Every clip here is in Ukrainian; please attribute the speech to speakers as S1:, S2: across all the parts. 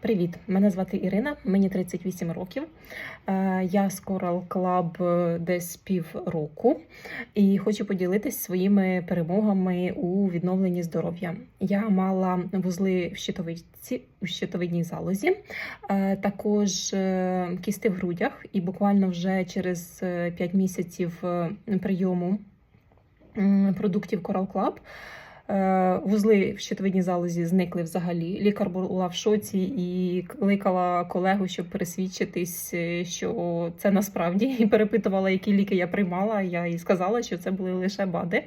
S1: Привіт! Мене звати Ірина, мені 38 років. Е, Я з Coral Club е, десь півроку і хочу поділитись своїми перемогами у відновленні здоров'я. Я мала вузли в щитовидці, в щитовидній залозі, е, також кісти в грудях, і буквально вже через 5 місяців прийому продуктів Coral Club Вузли в щитовидній залозі зникли взагалі. Лікар була в шоці і кликала колегу, щоб пересвідчитись, е, що це насправді, і перепитувала, які ліки я приймала. Я їй сказала, що це були лише БАДи,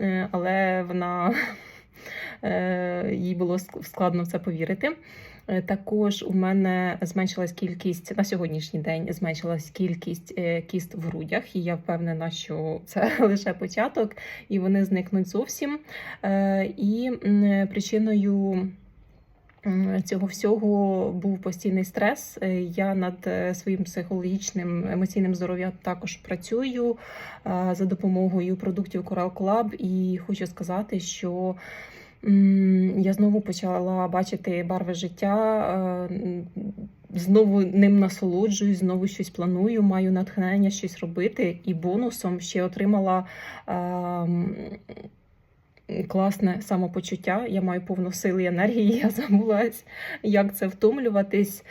S1: Е, але вона е, їй було складно в це повірити. Е, Також у мене зменшилась кількість на сьогоднішній день зменшилась кількість е, кіст в грудях, і я впевнена, що це лише початок, і вони зникнуть зовсім. Е, І причиною. Цього всього був постійний стрес. Е, Я над е, своїм психологічним емоційним здоров'ям також працюю е, за допомогою продуктів Coral Club. І хочу сказати, що я знову почала бачити барви життя. е, Знову ним насолоджуюсь, знову щось планую, маю натхнення щось робити, і бонусом ще отримала ем, класне самопочуття. Я маю повну сили і енергії. Я забулась, як це втомлюватись.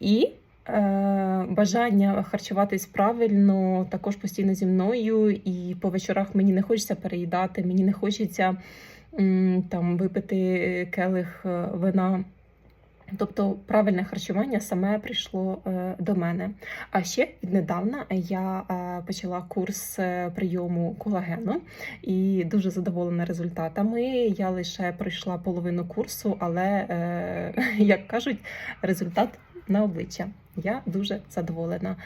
S1: І е, бажання харчуватись правильно також постійно зі мною. І по вечорах мені не хочеться переїдати, мені не хочеться там випити келих е, вина. Тобто правильне харчування саме прийшло е, до мене. А ще віднедавна я е, почала курс е, прийому колагену і дуже задоволена результатами. Я лише пройшла половину курсу, але як кажуть, результат на обличчя. Я дуже задоволена.